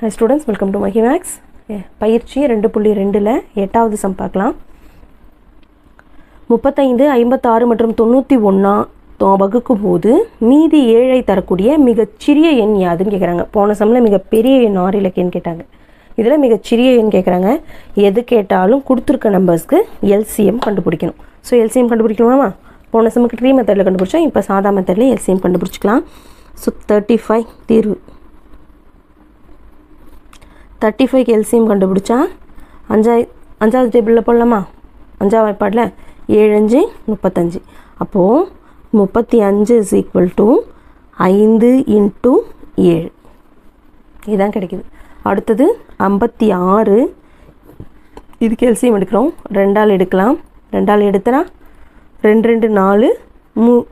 High students welcome to மஹிமேக்ஸ் பயிற்சி ரெண்டு புள்ளி ரெண்டில் எட்டாவது சம் பார்க்கலாம். முப்பத்தைந்து ஐம்பத்தாறு மற்றும் தொண்ணூற்றி ஒன்றா வகுக்கும் போது மீதி ஏழை தரக்கூடிய மிகச்சிறிய எண் யாதுன்னு கேட்குறாங்க போன சம்மில் மிகப்பெரிய எண் ஆறு இலக்கியன்னு கேட்டாங்க. இதில் மிகச்சிறிய எண் கேட்குறாங்க எது கேட்டாலும் கொடுத்துருக்க நம்பர்ஸ்க்கு எல்சிஎம் கண்டுபிடிக்கணும். ஸோ எல்சிஎம் கண்டுபிடிக்கணுமா போன சம்முக்கு ட்ரீ மெத்தடில் கண்டுபிடிச்சோம். இப்போ சாதா மெத்தடில் எல்சிஎம் கண்டுபிடிச்சிக்கலாம். ஸோ தேர்ட்டி ஃபைவ் தீர்வு. தேர்ட்டி ஃபைவ் எல்சியம் கண்டுபிடிச்சா அஞ்சாய் அஞ்சாவது டேபிளில் போடலாமா? அஞ்சாவது வாய்ப்பாடில் ஏழு அஞ்சு முப்பத்தஞ்சு. அப்போது முப்பத்தி அஞ்சு இஸ் ஈக்குவல் டு ஐந்து இன்ட்டு ஏழு. இதுதான் கிடைக்குது. அடுத்தது ஐம்பத்தி ஆறு. இதுக்கு எல்சிஎம் எடுக்கிறோம். ரெண்டால் எடுக்கலாம். ரெண்டால் எடுத்தனா ரெண்டு ரெண்டு நாலு மூ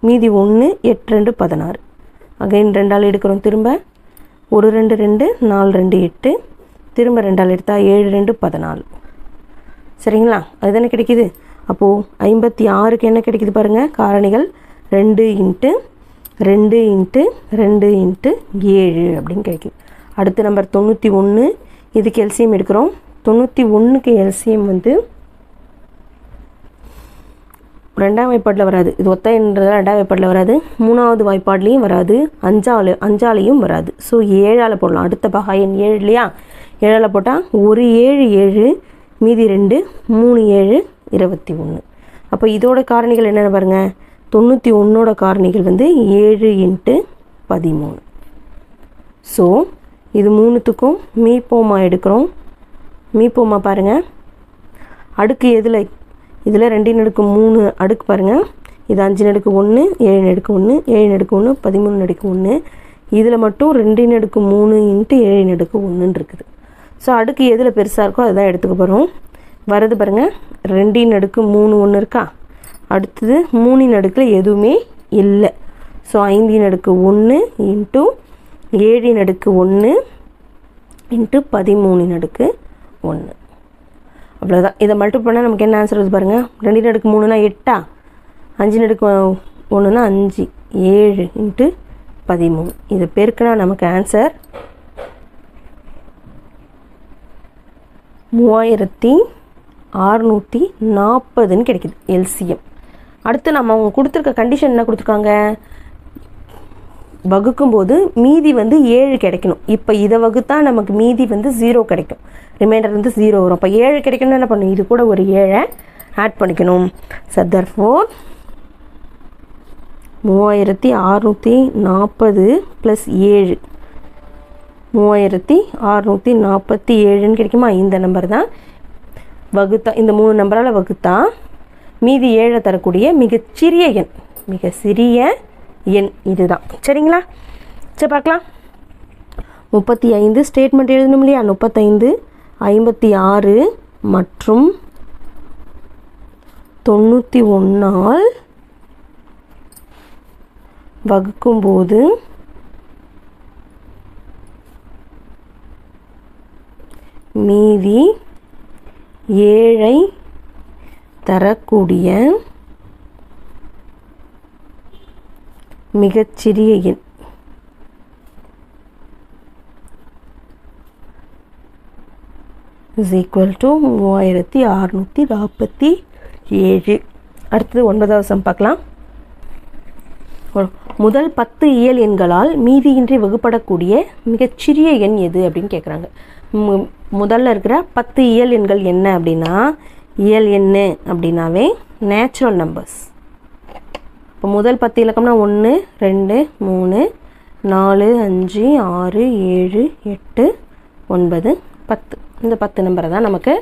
மீதி ஒன்று எட்டு ரெண்டு பதினாறு. அகைன் ரெண்டால் எடுக்கிறோம். திரும்ப ஒரு ரெண்டு ரெண்டு நாலு ரெண்டு எட்டு திரும்ப ரெண்டால் எடுத்தால் ஏழு ரெண்டு பதினாலு. சரிங்களா? அதுதானே கிடைக்கிது? அப்போது ஐம்பத்தி ஆறுக்கு என்ன கிடைக்குது பாருங்கள் காரணிகள் ரெண்டு இன்ட்டு ரெண்டு இன்ட்டு ரெண்டு இன்ட்டு ஏழு அப்படின்னு கிடைக்குது. அடுத்து நம்பர் தொண்ணூற்றி ஒன்று இதுக்கு எல்சியம் எடுக்கிறோம். தொண்ணூற்றி ஒன்றுக்கு எல்சிஎம் வந்து ரெண்டாம் வாய்ப்பாட்டில் வராது. இது ஒத்தைன்றது ரெண்டாம் வாய்ப்பாட்டில் வராது. மூணாவது வாய்ப்பாட்லேயும் வராது. அஞ்சாலு அஞ்சாலையும் வராது. ஸோ ஏழால் போடலாம். அடுத்த பகா எண் ஏழு இல்லையா? ஏழால் போட்டால் ஒரு ஏழு ஏழு மீதி ரெண்டு மூணு ஏழு இருபத்தி ஒன்று அப்போ இதோட காரணிகள் என்னென்ன பாருங்கள் தொண்ணூற்றி ஒன்றோட காரணிகள் வந்து ஏழு இன்ட்டு பதிமூணு. ஸோ இது மூணுத்துக்கும் மீப்போமா எடுக்கிறோம். மீப்போமா பாருங்கள் அடுக்கு எதில் இதில் ரெண்டின் அடுக்கு மூணு அடுக்கு பாருங்கள் இது அஞ்சு நடுக்கு ஒன்று ஏழு நடுக்கு ஒன்று ஏழு நடுக்கு ஒன்று பதிமூணு நடுக்கு ஒன்று. இதில் மட்டும் ரெண்டின் அடுக்கு மூணு இன்ட்டு ஏழு நடுக்கு ஒன்றுன்னு இருக்குது. ஸோ அடுக்கு எதில் பெருசாக இருக்கோ அதுதான் எடுத்துக்க போகிறோம் வரது பாருங்கள் ரெண்டின் அடுக்கு மூணு ஒன்று இருக்கா? அடுத்தது மூணின் அடுக்கில் எதுவுமே இல்லை. ஸோ ஐந்தின் அடுக்கு ஒன்று இன்ட்டு ஏழின் அடுக்கு ஒன்று இன்ட்டு பதிமூணின் அடுக்கு ஒன்று. அவ்வளோதான் இதை மல்டிபிள் பண்ணால் நமக்கு என்ன ஆன்சர் வருது பாருங்கள் ரெண்டு நடுக்கு மூணுனா எட்டா? அஞ்சு நடுக்கு ஒன்றுனா அஞ்சு. ஏழு இன்ட்டு பதிமூணு. இது பெருக்கினா நமக்கு ஆன்சர் மூவாயிரத்தி அறுநூற்றி நாற்பதுன்னு கிடைக்கிது. எல்சிஎம் அடுத்து நம்ம அவங்க கொடுத்துருக்க கண்டிஷன் என்ன கொடுத்துருக்காங்க? வகுக்கும்போது மீதி வந்து ஏழு கிடைக்கணும். இப்போ இதை வகுத்தா நமக்கு மீதி வந்து ஜீரோ கிடைக்கும். ரிமைண்டர் வந்து ஜீரோ வரும். அப்போ ஏழு கிடைக்கணும்னு என்ன பண்ணணும்? இது கூட ஒரு ஏழை ஆட் பண்ணிக்கணும். சத்தர் ஃபோர் மூவாயிரத்தி அறநூற்றி நாற்பது ப்ளஸ் ஏழு. மூவாயிரத்தி அறநூற்றி நாற்பத்தி ஏழுன்னு கிடைக்குமா? இந்த நம்பர் தான். வகுத்தா இந்த மூணு நம்பரால் வகுத்தா மீதி ஏழை தரக்கூடிய மிகச்சிறிய எண் மிக சிறிய எண் இதுதான். சரிங்களா? சரி பார்க்கலாம். முப்பத்தி ஐந்து ஸ்டேட்மெண்ட் எழுதணும் இல்லையா? முப்பத்தைந்து ஐம்பத்தி ஆறு மற்றும் தொண்ணூற்றி ஒன்றால் வகுக்கும்போது மீதி ஏழை தரக்கூடிய மிகச்சிறிய எண். இஸ் ஈக்குவல் டு மூவாயிரத்தி அறநூற்றி நாற்பத்தி ஏழு. அடுத்தது ஒன்பதாவது சம் பார்க்கலாம். முதல் பத்து இயல் எண்களால் மீதியின்றி வகுப்படக்கூடிய மிகச்சிறிய எண் எது அப்படின்னு கேட்குறாங்க முதல்ல இருக்கிற பத்து இயல் எண்கள் என்ன அப்படின்னா இயல் எண்ணு அப்படின்னாவே நேச்சுரல் நம்பர்ஸ் இப்போ முதல் பத்து இலக்கம்னா ஒன்று ரெண்டு மூணு நாலு அஞ்சு ஆறு ஏழு எட்டு ஒன்பது பத்து. இந்த பத்து நம்பரை தான் நமக்கு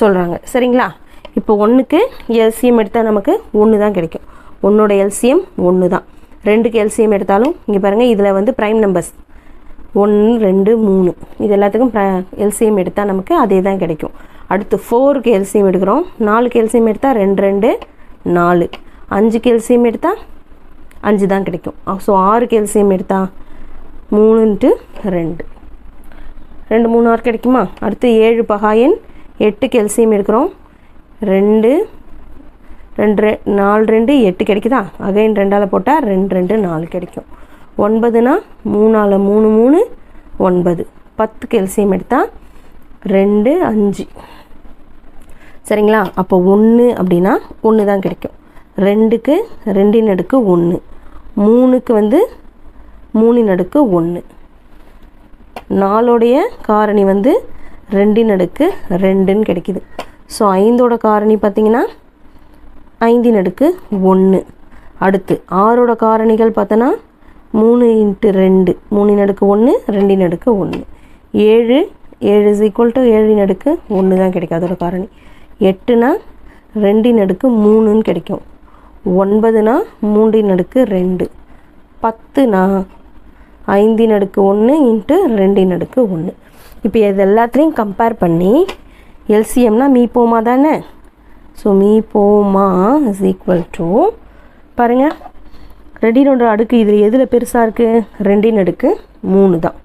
சொல்கிறாங்க சரிங்களா? இப்போ ஒன்றுக்கு எல்சிஎம் எடுத்தால் நமக்கு ஒன்று தான் கிடைக்கும். ஒன்றோட எல்சிஎம் ஒன்று தான். ரெண்டுக்கு எல்சிஎம் எடுத்தாலும் இங்கே பாருங்கள் இதில் வந்து ப்ரைம் நம்பர்ஸ் ஒன்று ரெண்டு மூணு. இது எல்லாத்துக்கும் எல்சிஎம் எடுத்தால் நமக்கு அதே தான் கிடைக்கும். அடுத்து ஃபோருக்கு எல்சிஎம் எடுக்கிறோம். நாலுக்கு எல்சிஎம் எடுத்தால் ரெண்டு ரெண்டு நாலு. அஞ்சு கெல்சியம் எடுத்தால் அஞ்சு தான் கிடைக்கும். ஸோ ஆறு கெல்சியம் எடுத்தால் மூணுன்ட்டு ரெண்டு. ரெண்டு மூணு ஆறு கிடைக்குமா? அடுத்து ஏழு பகாயன் எட்டு கெல்சியம் எடுக்கிறோம். ரெண்டு ரெண்டு ரெ நாலு ரெண்டு எட்டு கிடைக்குதா? அகைன் ரெண்டால் போட்டால் ரெண்டு ரெண்டு நாலு கிடைக்கும். ஒன்பதுனா மூணால் மூணு மூணு ஒன்பது. பத்து கெல்சியம் எடுத்தால் ரெண்டு அஞ்சு. சரிங்களா? அப்போ ஒன்று அப்படின்னா ஒன்று தான் கிடைக்கும். ரெண்டுக்கு ரெண்டின் அடுக்கு ஒன்று மூணுக்கு வந்து மூணின் அடுக்கு ஒன்று நாலோடைய காரணி வந்து ரெண்டின் அடுக்கு ரெண்டுன்னு கிடைக்கிது. ஸோ ஐந்தோட காரணி பார்த்தீங்கன்னா ஐந்தின் அடுக்கு ஒன்று அடுத்து ஆறோட காரணிகள் பார்த்தோன்னா மூணு இன்ட்டு ரெண்டு. மூணின் அடுக்கு ஒன்று ரெண்டின் அடுக்கு ஒன்று ஏழு ஏழு இஸ் ஈக்குவல் டு ஏழின் அடுக்கு ஒன்று தான் கிடைக்கும் அதோட காரணி. எட்டுனா ரெண்டின் அடுக்கு மூணுன்னு கிடைக்கும். ஒன்பதுனா மூன்றின் அடுக்கு ரெண்டு. பத்துனா ஐந்தின் அடுக்கு ஒன்று இன்ட்டு ரெண்டின் அடுக்கு ஒன்று இப்போ இது எல்லாத்துலேயும் கம்பேர் பண்ணி எல்சிஎம்னா மீ போமா தானே? ஸோ மீ போமா இஸ் ஈக்குவல் டு பாருங்கள் ரெண்டினோட அடுக்கு இதில் எதில் பெருசாக இருக்குது ரெண்டின் அடுக்கு மூணு தான்.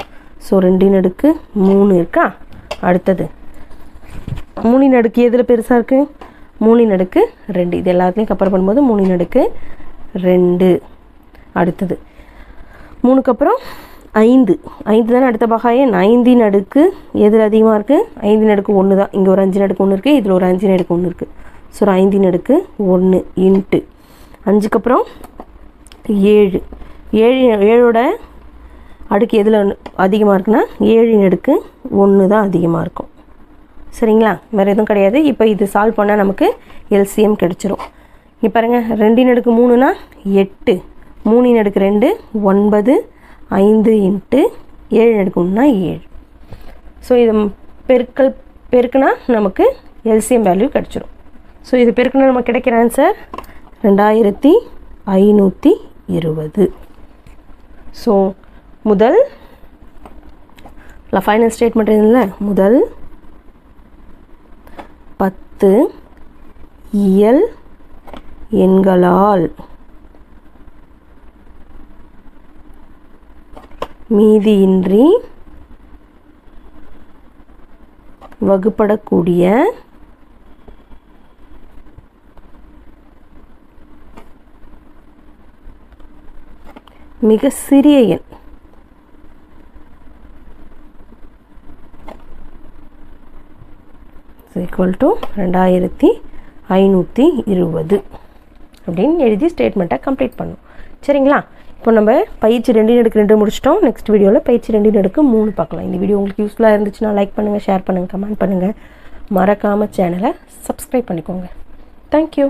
ஸோ ரெண்டின் அடுக்கு மூணு இருக்கா? அடுத்தது. மூணின் அடுக்கு எதில் பெருசாக இருக்குது மூணு நடுக்கு ரெண்டு. இது எல்லாத்துலேயும் கம்பேர் பண்ணும்போது மூணு நடுக்கு ரெண்டு. அடுத்தது. மூணுக்கு அப்புறம் ஐந்து. ஐந்து தானே அடுத்த பகாயன் ஐந்தின் அடுக்கு எதில் அதிகமாக இருக்குது ஐந்தின் அடுக்கு ஒன்று தான். இங்கே ஒரு அஞ்சு நடுக்கு ஒன்று இருக்குது இதில் ஒரு அஞ்சு நடுக்கு ஒன்று இருக்குது ஸோ ஒரு ஐந்தின் அடுக்கு ஒன்று இன்ட்டு. அஞ்சுக்கு அப்புறம் ஏழு. ஏழு ஏழோட அடுக்கு எதில் அதிகமாக இருக்குன்னா ஏழின் அடுக்கு ஒன்று தான் அதிகமாக இருக்கும். சரிங்களா? வேறு எதுவும் கிடையாது. இப்போ இது சால்வ் பண்ணால் நமக்கு எல்சிஎம் கிடச்சிரும். இங்கே பாருங்கள் ரெண்டின் அடுக்கு மூணுனா எட்டு. மூணின் அடுக்கு ரெண்டு ஒன்பது ஐந்து இன்ட்டு ஏழு அடுக்கு ஏழு. ஸோ இது பெருக்கல் பெருக்குனா நமக்கு எல்சிஎம் வேல்யூ கிடச்சிரும். ஸோ இது பெருக்குனா நமக்கு கிடைக்கிற ஆன்சர் ரெண்டாயிரத்தி ஐநூற்றி இருபது. ஸோ முதல் ஃபைனல் ஸ்டேட்மெண்ட் இல்லை முதல் பத்து இயல் எண்களால். மீதியின்றி வகுப்படக்கூடிய மிக சிறிய எண். ஈக்குவல் டு ரெண்டாயிரத்தி ஐநூற்றி இருபது. அப்படின்னு எழுதி ஸ்டேட்மெண்ட்டை கம்ப்ளீட் பண்ணும். சரிங்களா? இப்போ நம்ம பயிற்சி ரெண்டு நடுக்கு ரெண்டு முடிச்சிட்டோம். நெக்ஸ்ட் வீடியோவில் பயிற்சி ரெண்டு நடுக்கு மூணு பார்க்கலாம். இந்த வீடியோ உங்களுக்கு யூஸ்ஃபுல்லாக இருந்துச்சுன்னா லைக் பண்ணுங்கள் ஷேர் பண்ணுங்கள் கமெண்ட் பண்ணுங்கள் மறக்காமல் சேனலை சப்ஸ்கிரைப் பண்ணிக்கோங்க. தேங்க்யூ